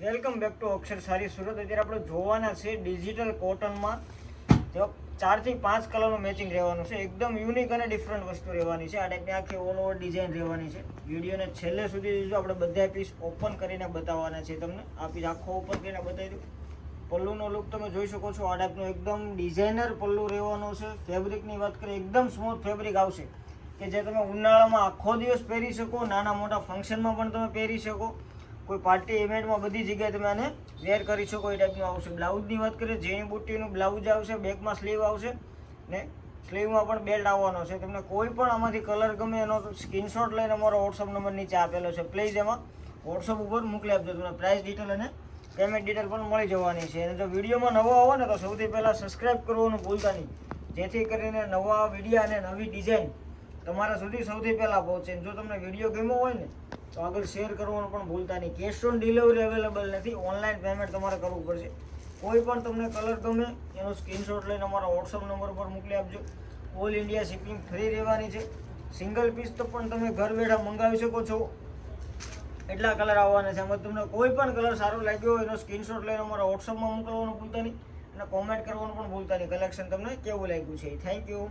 Welcome back to અક્ષર સારી સુરત. અત્યારે આપણે જોવાના છે ડિજિટલ કોટનમાં. જો ચારથી પાંચ કલરનું મેચિંગ રહેવાનું છે. એકદમ યુનિક અને ડિફરન્ટ વસ્તુ રહેવાની છે. આ ટાઈપની આખી ઓલ ઓવર ડિઝાઇન રહેવાની છે. વિડીયોને છેલ્લે સુધી જોઈશું આપણે બધા પીસ ઓપન કરીને બતાવવાના છે તમને. આ પીસ આખો ઓપન કરીને બતાવી દઉં. પલ્લુનો લુક તમે જોઈ શકો છો. આ ટાઈપનો એકદમ ડિઝાઇનર પલ્લુ રહેવાનો છે. ફેબ્રિકની વાત કરીએ, એકદમ સ્મૂથ ફેબ્રિક આવશે. કે જે તમે ઉનાળામાં આખો દિવસ પહેરી શકો, નાના મોટા ફંક્શનમાં પણ તમે પહેરી શકો. કોઈ પાર્ટી ઇવેન્ટમાં બધી જગ્યાએ તમે આને વેર કરી શકો, એ ટાઈપનું આવશે. બ્લાઉઝની વાત કરીએ, ઝીણી બુટ્ટીનું બ્લાઉઝ આવશે બેકમાં સ્લીવ આવશે ને સ્લીવમાં પણ બેલ્ટ આવવાનો છે. તમને કોઈ પણ આમાંથી કલર ગમે એનો સ્ક્રીનશોટ લઈને અમારો વોટ્સઅપ નંબર નીચે આપેલો છે. પ્લીઝ એમાં વોટ્સઅપ ઉપર મોકલી આપજો. તમને પ્રાઇસ ડિટેલ અને પેમેન્ટ ડિટેલ પણ મળી જવાની છે. અને જો વિડીયોમાં નવા આવો ને તો સૌથી પહેલાં સબસ્ક્રાઈબ કરવાનું ભૂલતા નહીં. જેથી કરીને નવા વીડિયો અને નવી ડિઝાઇન તમારા સુધી સૌથી પહેલાં પહોંચે. જો તમને વીડિયો ગમ્યો હોય ને તો આગળ શેર કરવાનું પણ ભૂલતા નહીં. કેશ ઓન ડિલિવરી અવેલેબલ નથી. ઓનલાઈન પેમેન્ટ તમારે કરવું પડશે. કોઈ પણ તમને કલર ગમે, એનો સ્ક્રીનશોટ લઈને અમારા વોટ્સઅપ નંબર પર મોકલી આપજો. ઓલ ઇન્ડિયા શિપિંગ ફ્રી રહેવાની છે. સિંગલ પીસ તો પણ તમે ઘર બેઠા મંગાવી શકો છો. એટલા કલર આવવાના છે. એમાં તમને કોઈ પણ કલર સારો લાગ્યો હોય, એનો સ્ક્રીનશોટ લઈને અમારા વોટ્સઅપમાં મોકલવાનું ભૂલતા નહીં. અને કોમેન્ટ કરવાનું પણ ભૂલતા નહીં. કલેક્શન તમને કેવું લાગ્યું છે? Thank you